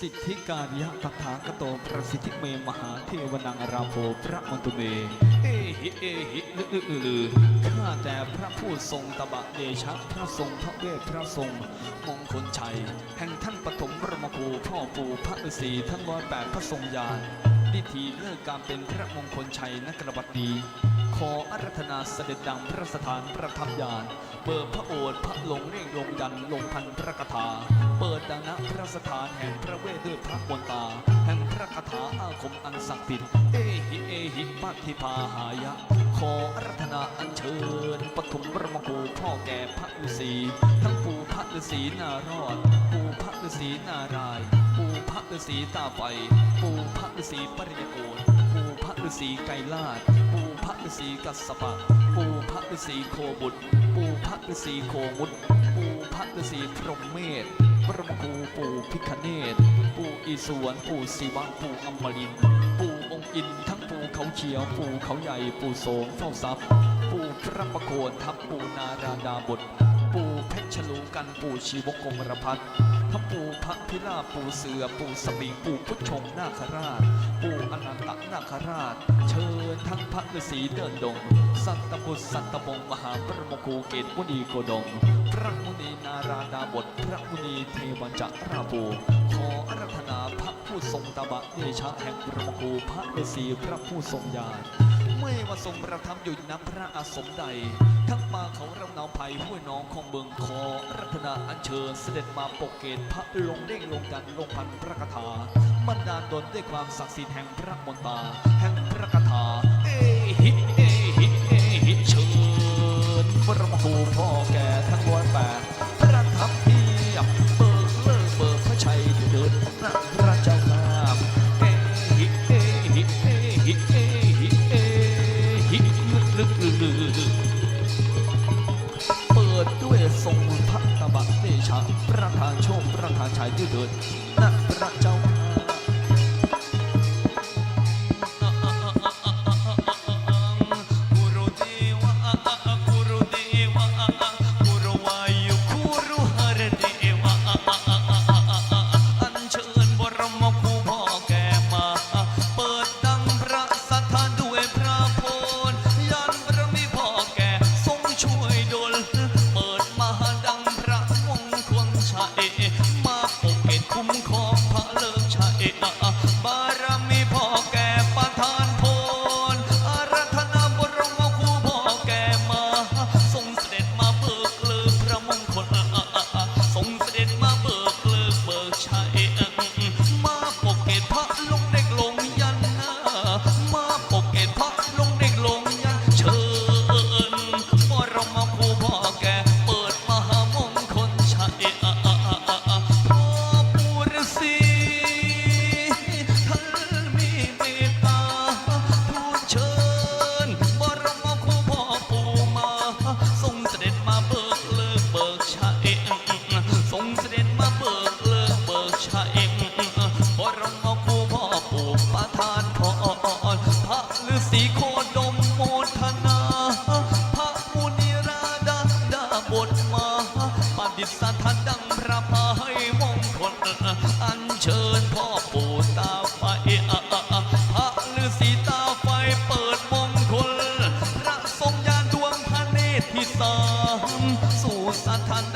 สิทธิการยะตถาคโตประสิทธิเมมหาเทวนังอราโภพระมนตุเม เอหิเอหิลือลือลือลือข้าแต่พระผู้ทรงตบะเดชะพระทรงพระเวทพระทรงมงคลชัย แห่งท่านปฐมบรมครูพ่อปู่พระฤาษีท่านร้อยแปดพระทรงญาณดิทีเลิกการเป็นพระมงคลชัยนักระบัดดี ขออารัธนาเสด็จดังพระสถานประทับญาณเปิดพระโอษฐ์พระลงเร่งลงยันลงพันพระคาถา เปิดดังนะพระสถานแห่งพระเวทด้วยพระมนตา แห่งพระคาถาอาคมอันศักดิ์สิทธิ์เอหิเอหิปัติภาหายะ ขออารัธนาอัญเชิญปฐมบรมครูพ่อแก่พระฤาษีทั้งปู่พระฤาษีนารอด ปู่พระฤาษีนาราย ปู่พระฤาษีตาไฟ ปู่พระฤาษีปริยโกฏปู่พระฤาษีไกรลาดปู่ พระฤาษีกัสสปะ ปู่พระฤาษีโคบุตร ปู่พระฤาษีโคมุตปู่พระฤาษีพรหมเมธพรมครูปู่พิคเนตปู่อีสวนปู่ศิวะปู่อมรินปู่องค์อินทั้งปู่เขาเขียวปู่เขาใหญ่ปู่โสมเฝ้าทรัพย์ปู่พระประโคนทัพปู่นาราดาบท ปู่เพชรฉลูกันปู่ชีวกรมรพัฒทั้งปู่พระพิราบปู่เสือปู่สมิงปู่พุทธชงนาคราช ปู่อนันตนาคราช เชิญทั้งพระฤาษีเดินดง สัตตบุตรสัตตบงมหาปรมคูเกตมุนีโกดง พระมุนีนาราดาบท พระมุนีเทวันจักราภูขออารัธนาพระผู้ทรงตบะเดชะแห่งปรมคูพระฤาษีพระผู้ทรงญาณ ไม่ว่าทรงประทับอยู่ณพระอาสมใด ทั้งมาเขารำนาภัยห้วยน้องของเมืองคอ รัตนาอัญเชิญเสด็จมาปกเกตพระลงเด้งลงกันลงพันพระคาถาบรรดาลดลด้วยความศักดิ์สิทธิ์แห่งพระมนตา แห่งพระคาถา เอหิเอหิเอหิเชิญบระมครูพ่อแก่ทั้งร้อยแปด ทรงพระตบะเตชะประธานโชคประธานชัยด้วยเถิดนะ ตรที่สาม สู่สัทธาน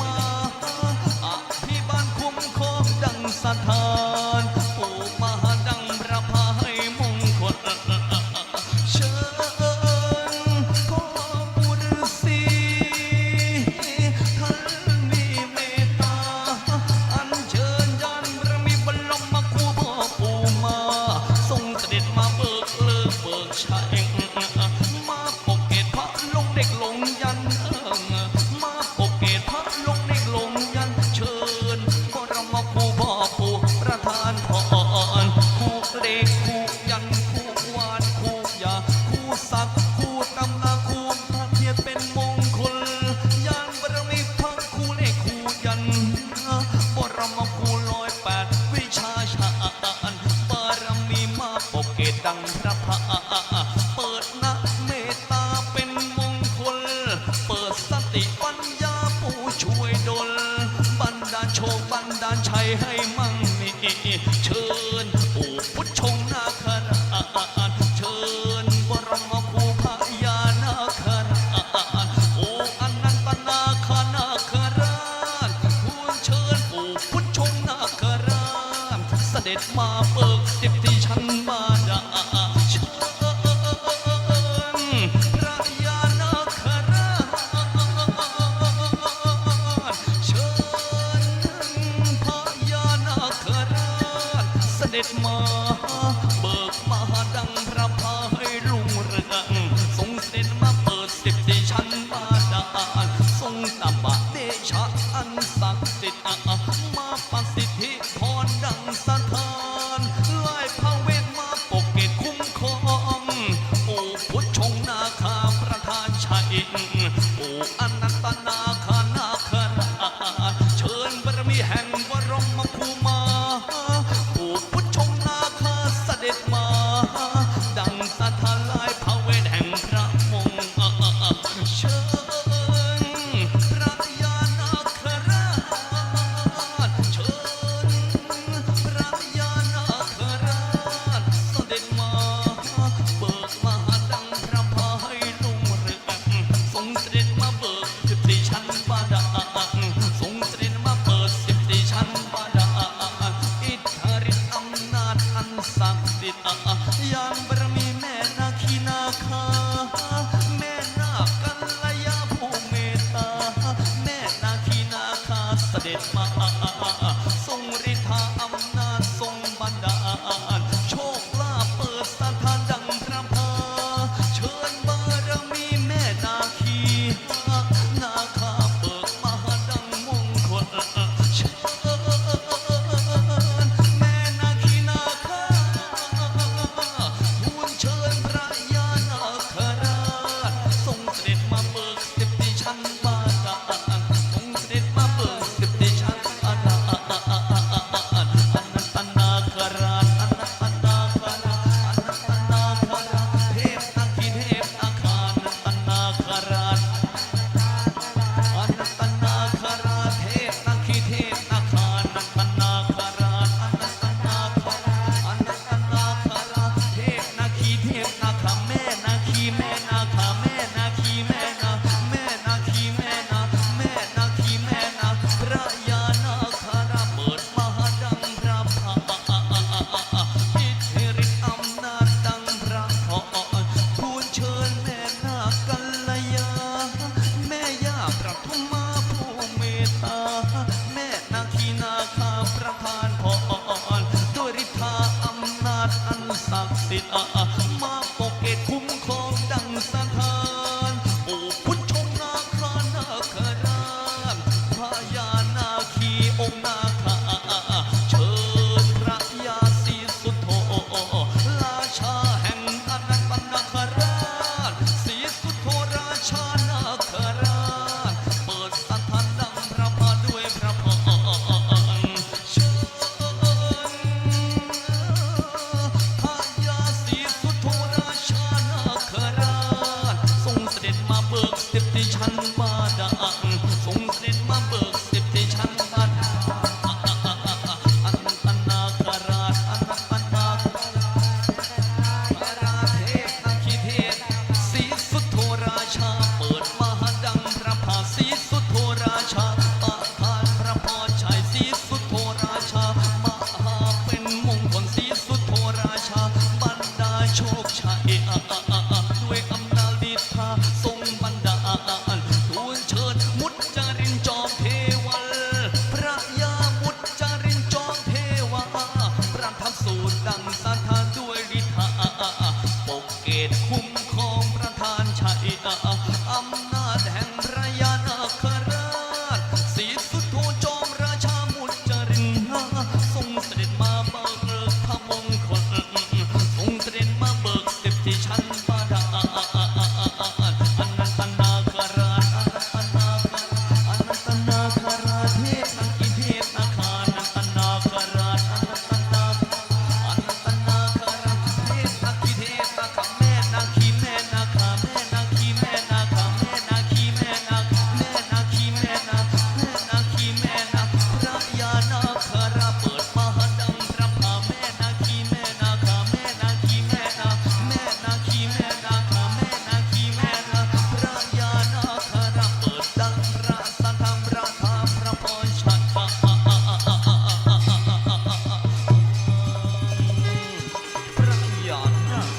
my heart. ดังพระพา เบิกมาดังพระพา ตตา แม่นาคีนาคาประทานพรด้วฤทธาอำนาจอันศักดิ์สิทธิ์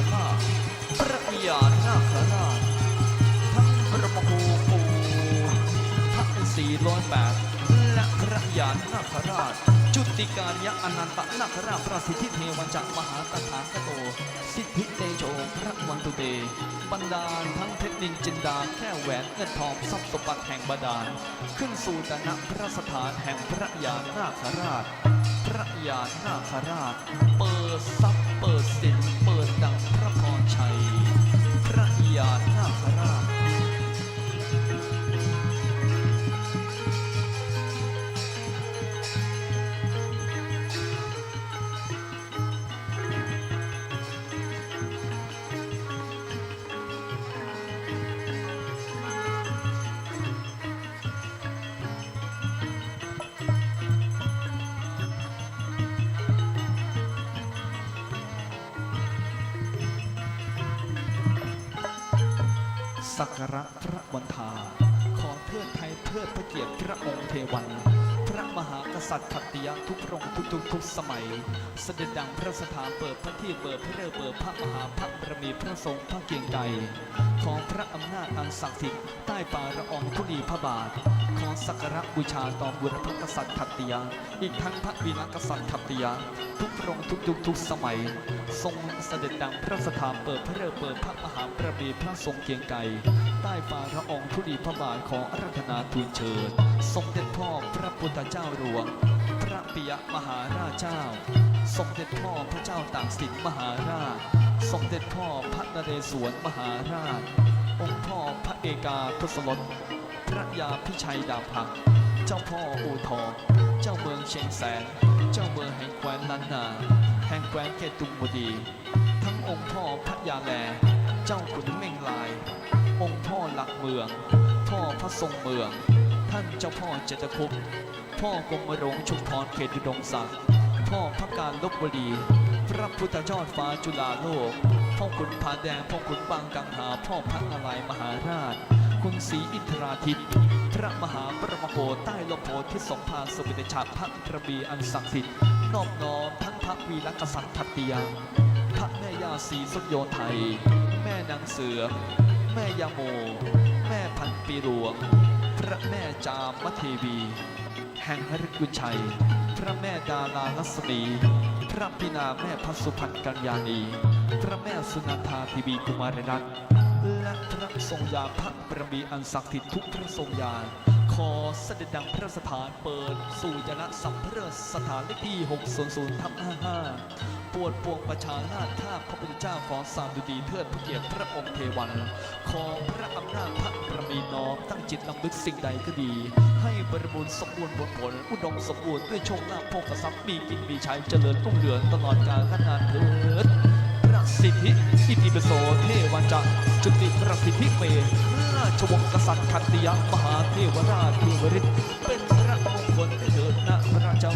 านาพระยานาคาราทั้งพระมโหปูพระเป็นสี่ร้อยแปดและพระยานาคราช จุติการยะอนันตนาคราชประสิทธิเทวันจักมหาตถาคโต สิทธิเตโชพระวันตุเตบรรดาลทั้งเพชรนินจินดาแค่แหวนเงินทองทรัพย์สมบัติแห่งบาดาล ขึ้นสู่ตนะพระสถานแห่งพระยานาคราช พระยานาคราช เปิดทรัพย์เปิดสินเปิด สักการะพระวันทา ขอเทิดไทยเทิดพระเกียรติพระองค์เทวัน พระมหากษัตริย์ขัตติยะทุกพระองค์ทุกทุกทุกสมัย เสด็จดังพระสถานเปิดพระที่เปิดพระเรือเปิดพระมหาพระบรมีพระทรงพระเกียงไกรของพระอำนาจอันศักดิ์สิทธิ์ใต้ฝ่าละอองธุลีพระบาท ของสักการะบูชาต่อบุรพกษัตริย์ขัตติยะอีกทั้งพระวีรกษัตริย์ขัตติยะทุกพระองค์ทุกยุคทุกสมัย ทรงเสด็จดังพระสถานเปิดพระเรือเปิดพระมหาบรมีพระทรงเกียงไกร ใต้ฝ่าละอองธุลีพระบาทของอารัธนาทูลเชิญ สมเด็จพ่อพระพุทธเจ้าหลวง พระปิยมหาราชเจ้า สมเด็จพ่อพระเจ้าตากสินมหาราช สมเด็จพ่อพระนเรศวรมหาราช องค์พ่อพระเอกาทศรถพระยาพิชัยดาบหัก เจ้าพ่ออูทอง เจ้าเมืองเชียงแสน เจ้าเมืองแห่งแคว้นล้านนา แห่งแคว้นเกตุมบดี ทั้งองค์พ่อพระยาแล เจ้าขุนเมงลาย องค์พ่อหลักเมือง พ่อพระทรงเมือง ท่านเจ้าพ่อเจตคุปพ่อกรมหลวงชุมพรเขตอุดมศักดิ์พ่อพระการลบบุรี พระพุทธยอดฟ้าจุฬาโลก พ่อขุนผาแดง พ่อขุนบางกังหา พ่อพระนารายมหาราช คุณศรีอินทราทิตย์พระมหาบรมโกใต้ลมโพธิสมภารสมิตฉาพระกระบีอันศักดิ์สิทธิ์นอบน้อมทั้งพระวีรกษัตริย์ทัตติยาพระแม่ย่าศรีสุโยไทย แม่นางเสือ แม่ยาโม แม่พันปีหลวง พระแม่จามเทวี แห่งฮริกุชัย พระแม่ดาราลัศมี พระพินาแม่พัสุพันกัญญาณี พระแม่สุนันทาทีวีกุมารรัตน์และพระทรงยาพระบารมีอันศักดิ์สิทธิ์ทุกพระทรงยาขอเสด็จดังพระสถานเปิด สู่ยนะสัมเพรสถานเลขที่ 600ทับ55 ปวดปวงประชาราชข้าพระพุทธเจ้าของสามดุดีเทิดพระเกียรติพระองค์เทวัน ขอพระอำนาจพระบารมีน้อมตั้งจิตลำลึกสิ่งใดก็ดี ให้บริบูรณ์สมบูรณ์บทผล อุดมสมบูรณ์ด้วยโชคลาภโภคทรัพย์มีกินมีใช้เจริญรุ่งเรืองตลอดกาลและนานเถิดพระสิทธิอิติปิโสเทวันจักรจุติประสิทธิเมราชวงศ์กษัตริย์ขัตติยมหาเทวราชเทวฤทธิ์เป็นพระมงคลเถิดนะพระเจ้า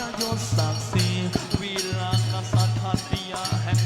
นาพร